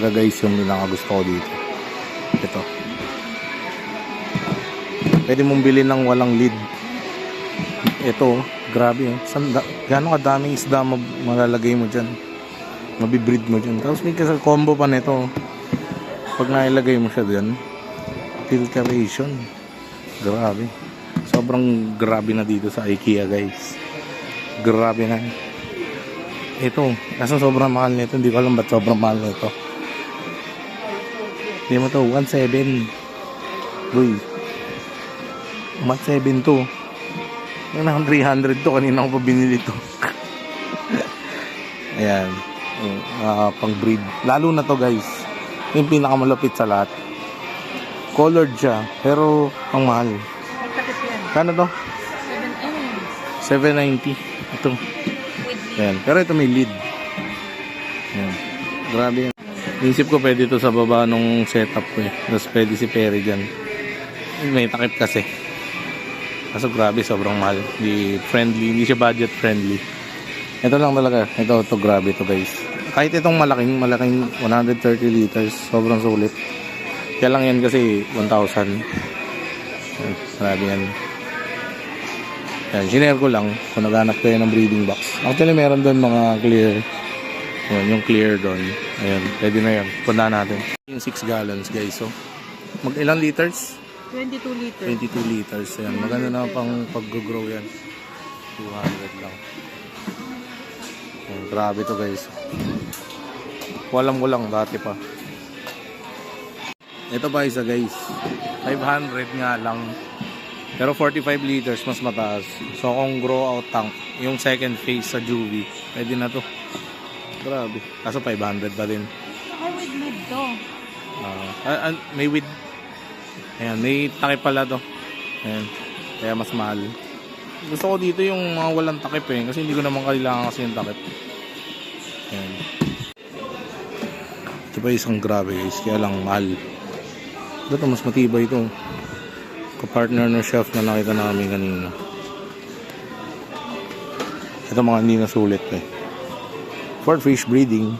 Ito guys, yung pinaka gusto ko dito. Ito. Pwede mong bilhin ng walang lid. Ito, grabe. Oh. San, da, gano'ng kadaming isda ma- malalagay mo dyan. Mabibreed mo dyan. Tapos may kasal combo pa nito. Pag nailagay mo siya dyan, filtration. Grabe. Sobrang grabe na dito sa IKEA guys. Grabe na. Ito, kaso sobrang mahal nito. Hindi ko alam ba't sobrang mahal nito. Hindi mo to, 1.7. Uy. 1.7 to. Yung na 300 to, kanina ko pa binili to. Ayan. Uh, pang breed. Lalo na to guys. Yung pinakamalapit sa lahat. Colored siya, pero ang mahal. Kano to? 7M. 790. Ito. Ayan. Pero ito may lead. Ayan. Grabe yan. Inisip ko pwede ito sa baba nung setup ko eh. Tapos pwede si Perry dyan. May takip kasi. Kaso grabe, sobrang mahal. Hindi friendly, hindi siya budget friendly. Ito lang talaga. Ito, ito grabe to guys. Kahit itong malaking, malaking 130 liters, sobrang sulit. Kaya lang yan kasi 1,000. Ayan, Grabe yan. Yan, ko lang kung naghanap kayo ng breeding box. Actually, meron doon mga clear. Yan, yung clear doon. Ayan, pwede na yan. Punta natin. Yung 6 gallons, guys. So, mag ilang liters? 22 liters. 22 liters. Ayan, maganda na pang pag-grow yan. 200 lang. Ayan, grabe to guys. Walang ko lang dati pa. Ito pa isa guys. 500 nga lang. Pero 45 liters mas mataas. So kung grow out tank, yung second phase sa Juvie, pwede na to. Grabe. Kaso 500 pa din. Ay, with lid to. Ah, ah, may with Ayan, may takip pala to. Ayan. Kaya mas mahal. Gusto ko dito yung mga walang takip eh. Kasi hindi ko naman kailangan kasi yung takip. Ayan. Ito pa isang grabe guys. Kaya lang mahal. Ito mas matibay ito. Kapartner ng chef na nakita namin kanina. Ito mga hindi nasulit eh. For fish breeding.